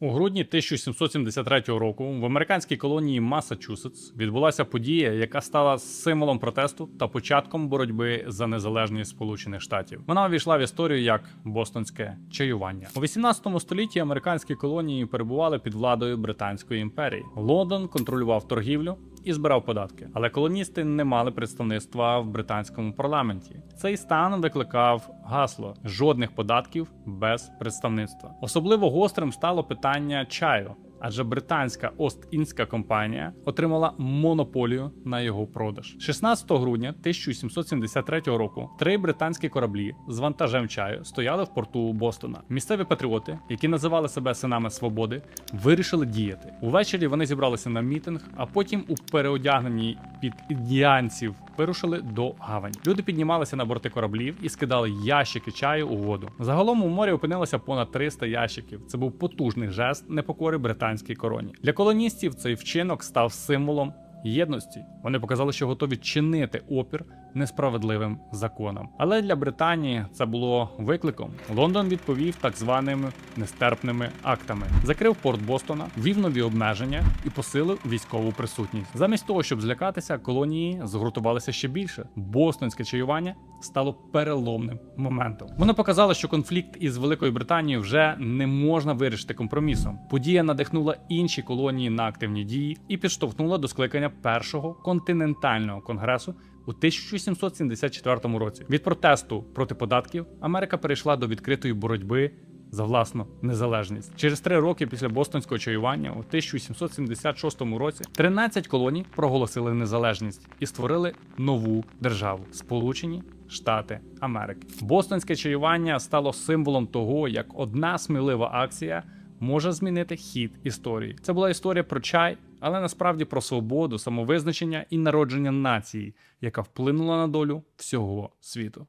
У грудні 1773 року в американській колонії Масачусетс відбулася подія, яка стала символом протесту та початком боротьби за незалежність Сполучених Штатів. Вона увійшла в історію як бостонське чаювання. У 18 столітті американські колонії перебували під владою Британської імперії. Лондон контролював торгівлю. І збирав податки, але колоністи не мали представництва в британському парламенті. Цей стан викликав гасло жодних податків без представництва. Особливо гострим стало питання чаю, адже британська Ост-Індська компанія отримала монополію на його продаж. 16 грудня 1773 року три британські кораблі з вантажем чаю стояли в порту Бостона. Місцеві патріоти, які називали себе синами свободи, вирішили діяти. Увечері вони зібралися на мітинг, а потім у переодягненні під індіанців вирушили до гавані. Люди піднімалися на борти кораблів і скидали ящики чаю у воду. Загалом у морі опинилося понад 300 ящиків. Це був потужний жест непокори британській короні. Для колоністів цей вчинок став символом єдності. Вони показали, що готові чинити опір несправедливим законам. Але для Британії це було викликом. Лондон відповів так званими нестерпними актами, закрив порт Бостона, ввів нові обмеження і посилив військову присутність. Замість того, щоб злякатися, колонії згуртувалися ще більше. Бостонське чаювання стало переломним моментом. Воно показало, що конфлікт із Великою Британією вже не можна вирішити компромісом. Подія надихнула інші колонії на активні дії і підштовхнула до скликання першого континентального конгресу. У 1774 році від протесту проти податків Америка перейшла до відкритої боротьби за власну незалежність. Через три роки після бостонського чаювання, у 1776 році, 13 колоній проголосили незалежність і створили нову державу Сполучені Штати Америки. Бостонське чаювання стало символом того, як одна смілива акція може змінити хід історії. Це була історія про чай, але насправді про свободу, самовизначення і народження нації, яка вплинула на долю всього світу.